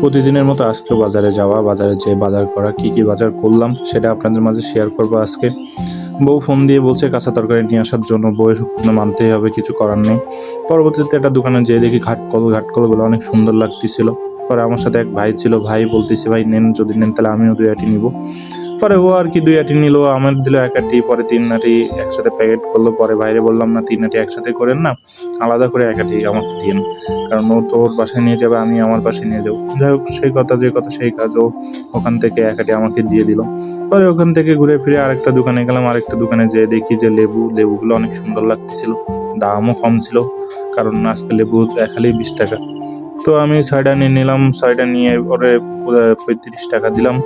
প্রতিদিনের মতো আজকে বাজারে যাওয়া, বাজারে যে বাজার করা, কি কি বাজার করলাম সেটা আপনাদের মাঝে শেয়ার করব আজকে। বউ ফোন দিয়ে বলছে, কাঁচা তরকারি নিয়ে আসার জন্য বউয়ের সুপ্ন মানতেই হবে, কিছু করার নেই। পরবর্তীতে একটা দোকানে যেয়ে দেখি ঘাটকল, ঘাটকলগুলো অনেক সুন্দর লাগতেছিল। পরে আমার সাথে এক ভাই ছিল, ভাই বলতেছে, ভাই, নেন, যদি নেন, তাহলে আমিও দুই আটি নিব। পরে ও আর কি দুই আটি নিল, আমার দিল এক আটি, পরে তিন আটি একসাথে প্যাকেট করল, পরে বাইরে বললাম, না, তিন আটি একসাথে করেন না, আলাদা করে এক আটি আমাকে দিন, কারণ ও তো ওর বাসায় নিয়ে যাবে, আমি আমার বাসায় নিয়ে যাব। যাই হোক, সেই কথা, যে কথা, সেই কাজ ও ওখান থেকে এক আটি আমাকে দিয়ে দিল। পরে ওখান থেকে ঘুরে ফিরে আরেকটা দোকানে গেলাম, আরেকটা দোকানে যেয়ে দেখি যে লেবু, লেবুগুলো অনেক সুন্দর লাগতেছিল, দামও কম ছিল, কারণ আজকে লেবু একালেই বিশ টাকা। তো আমি ছয়টা নিয়ে নিলাম ছয়টা নিয়ে পরে পঁয়ত্রিশ টাকা দিলাম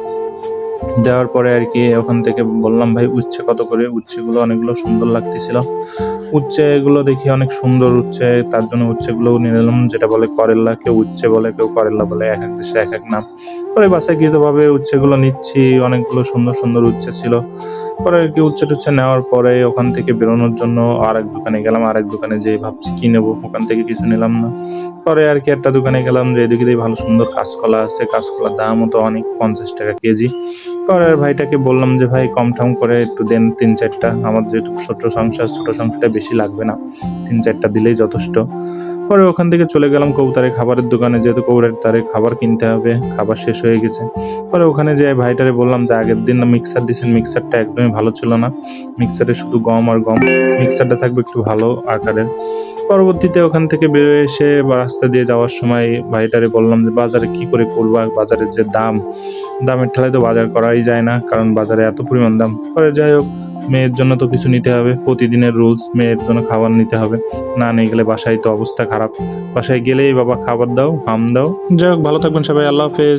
দেওয়ার পরে আর কি ওখান থেকে বললাম, ভাই, উচ্ছে কত করে? উচ্ছেগুলো অনেকগুলো সুন্দর লাগতেছিল। উচ্ছে এগুলো দেখি অনেক সুন্দর উচ্ছে, তার জন্য উচ্ছেগুলো নিয়ে নিলাম, যেটা বলে করেল্লা কেউ উচ্ছে বলে, কেউ করেল্লা বলে, এক এক দেশে এক এক নাম। পরে বাসায় তো উচ্ছেগুলো নিচ্ছি, অনেকগুলো সুন্দর সুন্দর উচ্ছে ছিল। পরে আর কি উচ্ছে টুচ্ছে নেওয়ার পরে ওখান থেকে বেরোনোর জন্য আর এক দোকানে গেলাম আর এক দোকানে যেয়ে ভাবছি কি নেব, ওখান থেকে কিছু নিলাম না। পরে আর কি একটা দোকানে গেলাম যে এদিকে ভালো সুন্দর কাঁচকলা আছে, কাঁচকলার দামও তো অনেক পঞ্চাশ টাকা কেজি। পরে আর ভাইটাকে বললাম যে, ভাই কম ঠাম করে একটু দেন তিন চারটা। আমার যেহেতু ছোট সংসার, ছোট সংসারটা বেশি লাগবে না। তিন চারটা দিলেই যথেষ্ট। পরে ওখান থেকে চলে গেলাম কবুতারে খাবারের দোকানে, যেহেতু কবুতারে খাবার কিনতে হবে, খাবার শেষ হয়ে গেছে। পরে ওখানে যে ভাইটারে বললাম যে আগের দিন মিক্সার দিয়েছেন মিক্সারটা একদমই ভালো ছিল না। মিক্সারে শুধু গম আর গম মিক্সারটা থাকবে একটু ভালো আকারের। পরবর্তীতে ওখান থেকে বেরোয় এসে রাস্তা দিয়ে যাওয়ার সময় ভাইটারে বললাম যে বাজারে কি করে করব বাজারের যে দাম, দামের ঠেলায় তো বাজার করাই যায় না, কারণ বাজারে এত পরিমাণ দাম। পরে যাই হোক মেয়ের জন্য তো কিছু নিতে হবে। প্রতিদিনের রুলস মেয়ের জন্য খাবার নিতে হবে। না নিয়ে গেলে বাসায় তো অবস্থা খারাপ। বাসায় গেলেই বাবা খাবার দাও হাম দাও। যাই হোক ভালো থাকবেন সবাই। আল্লাহ হাফেজ।